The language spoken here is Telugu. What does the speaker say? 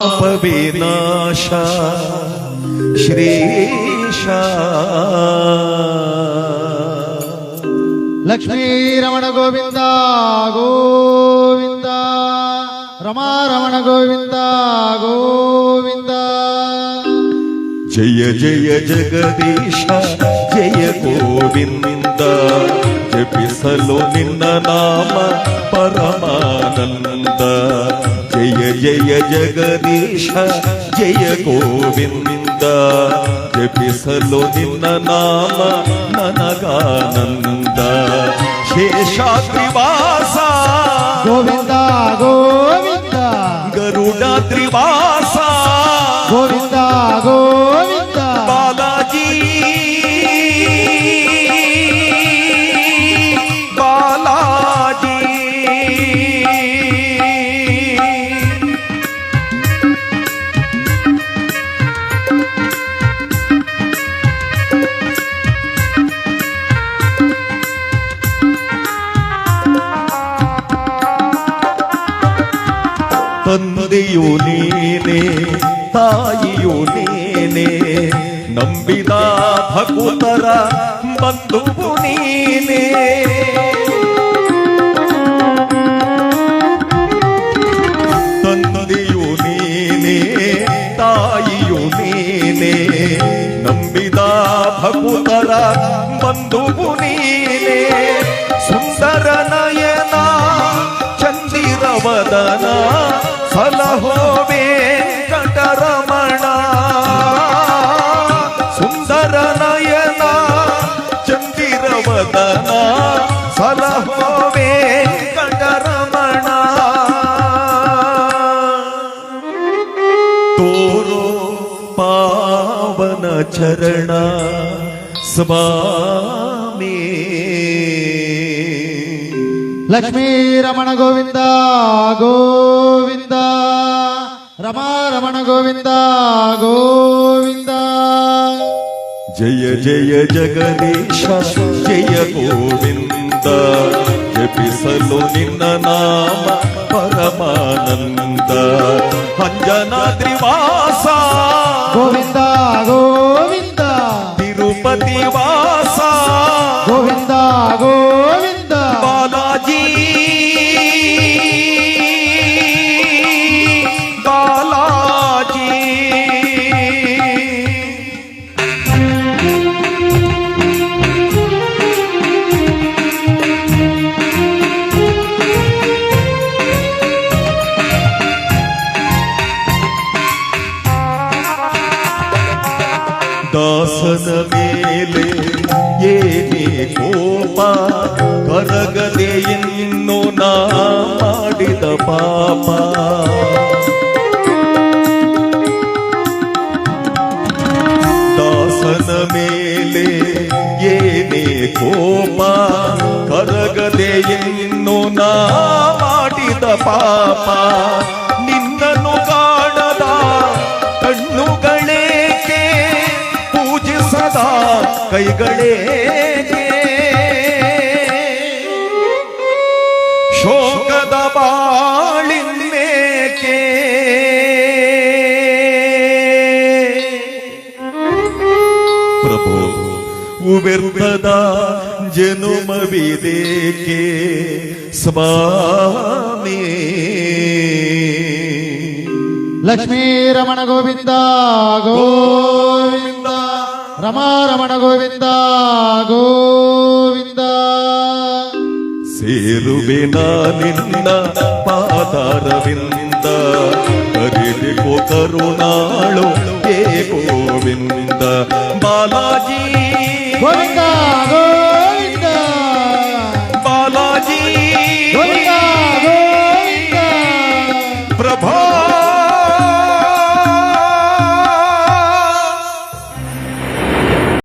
पापविनाश श्रीशा लक्ष्मीरमण गोविन्द गोविन्द रमारमण गोविन्द गोविन्द जय जय जगदीश जय गोविन्द जपिसलो निन्न नाम परमानन्द ನಾಮ ಪರಮಾನಂದ ಜಯ ಜಯ ಜಗದೀಶ ಜಯ ಗೋವಿಂದ ಜಪಿಸಲು ನಿನ್ನ ನಾಮ ನನಗಾನಂದ ಶೇಷಾದ್ರಿವಾಸ ಗೋವಿಂದ ಗೋವಿಂದ ಗರುಡಾದ್ರಿವಾಸ ಗೋವಿಂದ ತಂದೆಯು ನೀನೆ, ತಾಯಿಯು ನೀನೆ. ನಂಬಿದ ಭಕುತರ ಬಂಧುವು ನೀನೆ. ತಂದೆಯು ನೀನೆ, ತಾಯಿಯು ನೀನೆ. ನಂಬಿದ ಭಕುತರ ಬಂಧುವು ನೀನೆ. ಸುಂದರ ನಯನ, ಚಂದಿರವದನ సదనా చరణ స్వామి. లక్ష్మీ గోవింద గోవింద. రమా రమణ గోవింద గోవింద. జయ జయ జగదీశ జయ గోవింద జపిసలు నిన్న నామ పరమానంద. అంజనాద్రివాస గోవింద గోవింద. తిరుపతి వా ದಾಸನ ಮೇಲೆ ಏನೇ ಕೋಪ ಕರಗದೆ ಇನ್ನು ನಾ ಮಾಡಿದ ಪಾಪ ದಾಸನ ಮೇಲೆ ಏನೇ ಕೋಪ ಕರಗದೆ ಇನ್ನು ನಾ ಮಾಡಿದ ಪಾಪ ಕೈಗಳೇಕೆ ಶೋಕದ ಬಾಳಿನ್ನೇಕೆ ಪ್ರಭು ಉಬೆರ್ಬದ ಜನುಮವಿದೇಕೆ ಸ್ವಾಮಿ ಲಕ್ಷ್ಮೀ ರಮಣ ಗೋವಿಂದ ಗೋವಿಂದ ರಮಾ ರಮಣ ಗೋವಿಂದ ಗೋವಿಂದ ಸೇರುವೆನ ನಿನ್ನ ಪಾದಾರವಿಂದ ಕರಿಲಿಕೋ ಕರುಣಾಳು ಹೇ ಗೋವಿಂದ ಬಾಲಾಜಿ ಗೋವಿಂದ